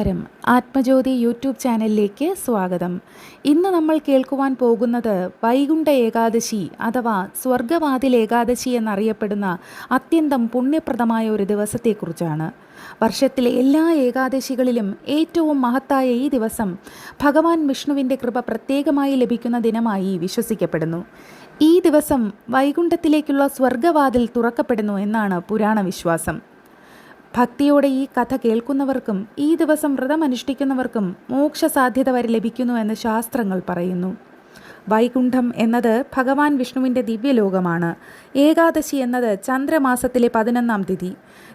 നമസ്കാരം. ആത്മജ്യോതി യൂട്യൂബ് ചാനലിലേക്ക് സ്വാഗതം. ഇന്ന് നമ്മൾ കേൾക്കുവാൻ പോകുന്നത് വൈകുണ്ഠ ഏകാദശി അഥവാ സ്വർഗവാതിൽ ഏകാദശി എന്നറിയപ്പെടുന്ന അത്യന്തം പുണ്യപ്രദമായ ഒരു ദിവസത്തെക്കുറിച്ചാണ്. വർഷത്തിലെ എല്ലാ ഏകാദശികളിലും ഏറ്റവും മഹത്തായ ഈ ദിവസം ഭഗവാൻ വിഷ്ണുവിന്റെ കൃപ പ്രത്യേകമായി ലഭിക്കുന്ന ദിനമായി വിശ്വസിക്കപ്പെടുന്നു. ഈ ദിവസം വൈകുണ്ഠത്തിലേക്കുള്ള സ്വർഗവാതിൽ തുറക്കപ്പെടുന്നു എന്നാണ് പുരാണ വിശ്വാസം ഭക്തിയോടെ ഈ കഥ കേൾക്കുന്നവർക്കും ഈ ദിവസം വ്രതം വ്രതമനുഷ്ഠിക്കുന്നവർക്കും മോക്ഷസാധ്യത വരെ ലഭിക്കുന്നു എന്ന് ശാസ്ത്രങ്ങൾ പറയുന്നു. വൈകുണ്ഠം എന്നത് ഭഗവാൻ വിഷ്ണുവിന്റെ ദിവ്യലോകമാണ്. ഏകാദശി എന്നത് ചന്ദ്രമാസത്തിലെ പതിനൊന്നാം തിഥി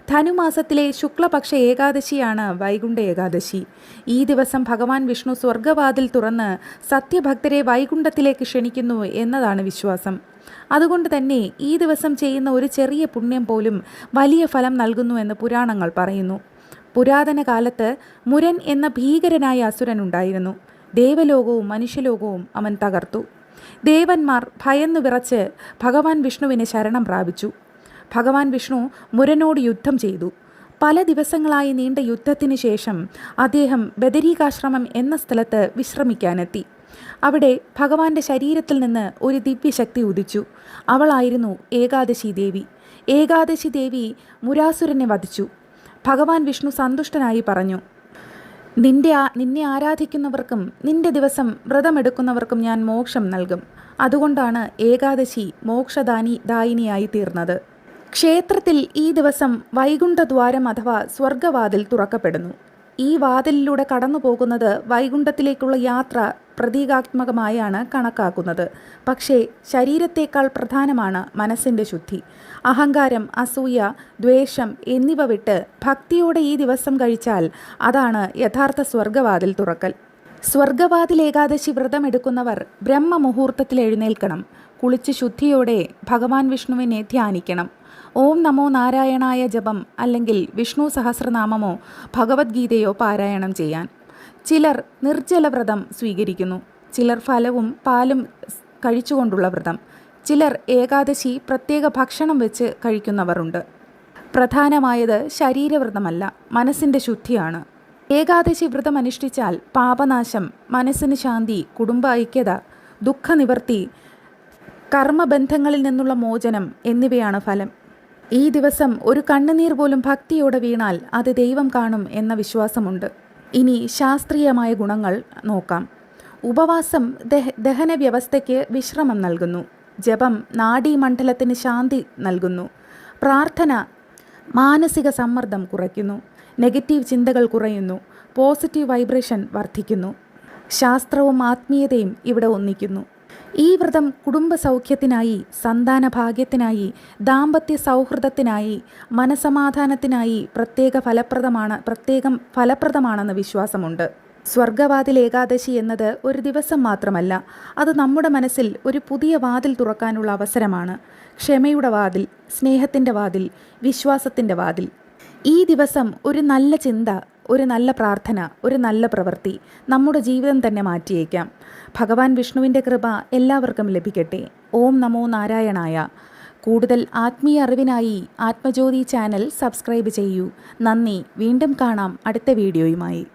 ധനുമാസത്തിലെ ശുക്ലപക്ഷ ഏകാദശിയാണ് വൈകുണ്ഠ ഏകാദശി. ഈ ദിവസം ഭഗവാൻ വിഷ്ണു സ്വർഗവാതിൽ തുറന്ന് സത്യഭക്തരെ വൈകുണ്ഠത്തിലേക്ക് ക്ഷണിക്കുന്നു എന്നതാണ് വിശ്വാസം. അതുകൊണ്ട് തന്നെ ഈ ദിവസം ചെയ്യുന്ന ഒരു ചെറിയ പുണ്യം പോലും വലിയ ഫലം നൽകുന്നുവെന്ന് പുരാണങ്ങൾ പറയുന്നു. പുരാതന കാലത്ത് മുരൻ എന്ന ഭീകരനായ അസുരൻ ഉണ്ടായിരുന്നു. ദേവലോകവും മനുഷ്യലോകവും അവൻ തകർത്തു. ദേവന്മാർ ഭയന്നു വിറച്ച് ഭഗവാൻ വിഷ്ണുവിനെ ശരണം പ്രാപിച്ചു. ഭഗവാൻ വിഷ്ണു മുരനോട് യുദ്ധം ചെയ്തു. പല ദിവസങ്ങളായി നീണ്ട യുദ്ധത്തിന് ശേഷം അദ്ദേഹം ബദരീകാശ്രമം എന്ന സ്ഥലത്ത് വിശ്രമിക്കാനെത്തി. അവിടെ ഭഗവാന്റെ ശരീരത്തിൽ നിന്ന് ഒരു ദിവ്യശക്തി ഉദിച്ചു. അവളായിരുന്നു ഏകാദശി ദേവി. ഏകാദശി ദേവി മുരാസുരനെ വധിച്ചു. ഭഗവാൻ വിഷ്ണു സന്തുഷ്ടനായി പറഞ്ഞു നിന്റെ നിന്നെ ആരാധിക്കുന്നവർക്കും നിന്റെ ദിവസം വ്രതമെടുക്കുന്നവർക്കും ഞാൻ മോക്ഷം നൽകും. അതുകൊണ്ടാണ് ഏകാദശി മോക്ഷദാനി ദായിനിയായി തീർന്നത്. ക്ഷേത്രത്തിൽ ഈ ദിവസം വൈകുണ്ഠദ്വാരം അഥവാ സ്വർഗവാതിൽ തുറക്കപ്പെടുന്നു. ഈ വാതിലിലൂടെ കടന്നു പോകുന്നത് വൈകുണ്ഠത്തിലേക്കുള്ള യാത്ര പ്രതീകാത്മകമായാണ് കണക്കാക്കുന്നത്. പക്ഷേ ശരീരത്തേക്കാൾ പ്രധാനമാണ് മനസ്സിന്റെ ശുദ്ധി. അഹങ്കാരം അസൂയ ദ്വേഷം എന്നിവ വിട്ട് ഭക്തിയോടെ ഈ ദിവസം കഴിച്ചാൽ അതാണ് യഥാർത്ഥ സ്വർഗവാതിൽ തുറക്കൽ. സ്വർഗവാതിൽ ഏകാദശി വ്രതം വ്രതമെടുക്കുന്നവർ ബ്രഹ്മമുഹൂർത്തത്തിൽ എഴുന്നേൽക്കണം. കുളിച്ച് ശുദ്ധിയോടെ ഭഗവാൻ വിഷ്ണുവിനെ ധ്യാനിക്കണം. ഓം നമോ നാരായണായ ജപം അല്ലെങ്കിൽ വിഷ്ണു സഹസ്രനാമമോ ഭഗവത്ഗീതയോ പാരായണം ചെയ്യാൻ. ചിലർ നിർജല വ്രതം സ്വീകരിക്കുന്നു. ചിലർ ഫലവും പാലും കഴിച്ചുകൊണ്ടുള്ള വ്രതം. ചിലർ ഏകാദശി പ്രത്യേക ഭക്ഷണം വെച്ച് കഴിക്കുന്നവരുണ്ട്. പ്രധാനമായത് ശരീരവ്രതമല്ല മനസ്സിന്റെ ശുദ്ധിയാണ്. ഏകാദശി വ്രതം അനുഷ്ഠിച്ചാൽ പാപനാശം മനസ്സിന് ശാന്തി കുടുംബ ഐക്യത ദുഃഖനിവർത്തി കർമ്മബന്ധങ്ങളിൽ നിന്നുള്ള മോചനം എന്നിവയാണ് ഫലം. ഈ ദിവസം ഒരു കണ്ണുനീർ പോലും ഭക്തിയോടെ വീണാൽ അത് ദൈവം കാണും എന്ന വിശ്വാസമുണ്ട്. ഇനി ശാസ്ത്രീയമായ ഗുണങ്ങൾ നോക്കാം. ഉപവാസം ദഹ ദഹന വ്യവസ്ഥയ്ക്ക് വിശ്രമം നൽകുന്നു. ജപം നാഡീമണ്ഡലത്തിന് ശാന്തി നൽകുന്നു. പ്രാർത്ഥന മാനസിക സമ്മർദ്ദം കുറയ്ക്കുന്നു. നെഗറ്റീവ് ചിന്തകൾ കുറയുന്നു. പോസിറ്റീവ് വൈബ്രേഷൻ വർദ്ധിക്കുന്നു. ശാസ്ത്രവും ആത്മീയതയും ഇവിടെ ഒന്നിക്കുന്നു. ഈ വ്രതം കുടുംബ സൗഖ്യത്തിനായി സന്താന ഭാഗ്യത്തിനായി ദാമ്പത്യ സൗഹൃദത്തിനായി മനസമാധാനത്തിനായി പ്രത്യേക ഫലപ്രദമാണ് പ്രത്യേകം ഫലപ്രദമാണെന്ന് വിശ്വാസമുണ്ട്. സ്വർഗവാതിൽ ഏകാദശി എന്നത് ഒരു ദിവസം മാത്രമല്ല അത് നമ്മുടെ മനസ്സിൽ ഒരു പുതിയ വാതിൽ തുറക്കാനുള്ള അവസരമാണ്. ക്ഷമയുടെ വാതിൽ സ്നേഹത്തിന്റെ വാതിൽ വിശ്വാസത്തിന്റെ വാതിൽ. ഈ ദിവസം ഒരു നല്ല ചിന്ത ഒരു നല്ല പ്രാർത്ഥന ഒരു നല്ല പ്രവൃത്തി നമ്മുടെ ജീവിതം തന്നെ മാറ്റിയേക്കാം. ഭഗവാൻ വിഷ്ണുവിന്റെ കൃപ എല്ലാവർക്കും ലഭിക്കട്ടെ. ഓം നമോ നാരായണായ. കൂടുതൽ ആത്മീയ അറിവിനായി ആത്മജ്യോതി ചാനൽ സബ്സ്ക്രൈബ് ചെയ്യൂ. നന്ദി. വീണ്ടും കാണാം അടുത്ത വീഡിയോയുമായി.